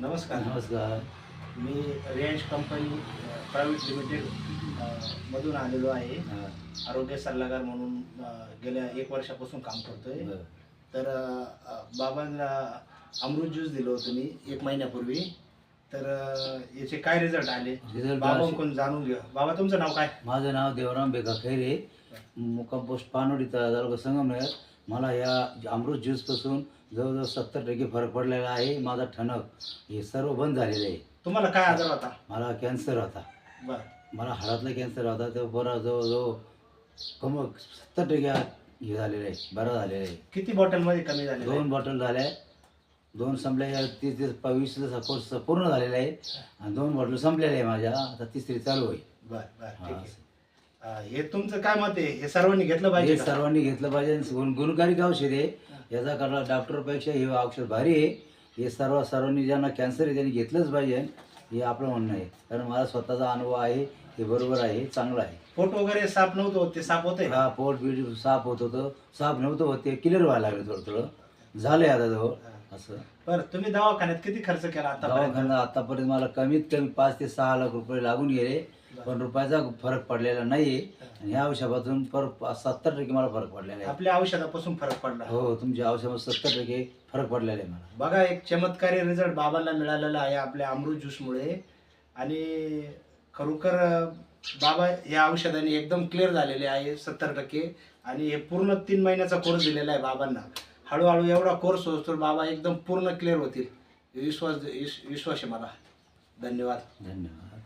नमस्कार. नमस्कार. मी रियांश कंपनी प्रायव्हेट लिमिटेड मधून आलेलो आहे. आरोग्य सल्लागार म्हणून गेल्या एक वर्षापासून काम करतोय. तर बाबांना अमृत ज्यूस दिलं होतं मी एक महिन्यापूर्वी. तर याचे काय रिझल्ट आले? Result बाबा असे- कोण जाणून घ्या. बाबा तुमचं नाव काय? माझं नाव देवराम बेका खैरे मुक्काम पोस्ट पानोडी तालुका संगमनेर. मला या अमृत ज्यूसपासून जवळजवळ सत्तर टक्के फरक पडलेला आहे. माझा ठणक हे सर्व बंद झालेलं आहे. तुम्हाला काय आजार होता? मला कॅन्सर होता. बर. मला हाडातला कॅन्सर होता. तो बरा जवळजवळ कम सत्तर टक्के हे झालेलं आहे. बरा झालेलं आहे. किती बॉटलमध्ये कमी झाले दोन बॉटल झाल्या. दोन संपल्या. तीस तीस वीसचा कोर्स पूर्ण झालेला आहे. आणि दोन बॉटल संपलेल्या आहे माझ्या. आता तिसरी चालू आहे बर बर. ठीक. आहे. हे तुमचं काय मत आहे? हे सर्वांनी घेतलं हे पाहिजे का? सर्वांनी घेतलं पाहिजे आणि गुण- गुणकारी औषध आहे. याचा करता डॉक्टरपेक्षा हे औषध भारी आहे. हे सर्व सर्वांनी ज्यांना कॅन्सर आहे त्यांनी घेतलंच पाहिजे हे आपलं म्हणणं आहे. कारण मला स्वतःचा अनुभव आहे ते बरोबर आहे चांगलं आहे. पोट वगैरे साफ नव्हतं होत, ते साफ होते हा पोट बीट साफ होत होतं. साफ नव्हतं होत ते क्लिअर व्हायला लागलं थोडं थोडं झालंय आता जवळ असं. बरं तुम्ही दवाखान्यात किती खर्च केला आतापर्यंत? दवाखान्यात आतापर्यंत मला कमीत कमी पाच ते सहा लाख रुपये लागून गेले पण रुपयाचा फरक पडलेला नाहीये. आणि ह्या औषधापासून पर सत्तर टक्के मला फरक पडलेला आहे. आपल्या औषधापासून फरक पडला. हो तुमच्या औषधामध्ये सत्तर टक्के फरक पडलेला आहे मला. बघा एक चमत्कारी रिझल्ट बाबांना मिळालेला आहे आपल्या अमृत ज्यूसमुळे आणि खरोखर बाबा या औषधाने एकदम क्लिअर झालेले आहे सत्तर टक्के. आणि हे पूर्ण तीन महिन्याचा कोर्स दिलेला आहे बाबांना. हळूहळू एवढा कोर्स होतो बाबा एकदम पूर्ण क्लिअर होतील. विश्वास विश्वास आहे मला. धन्यवाद. धन्यवाद.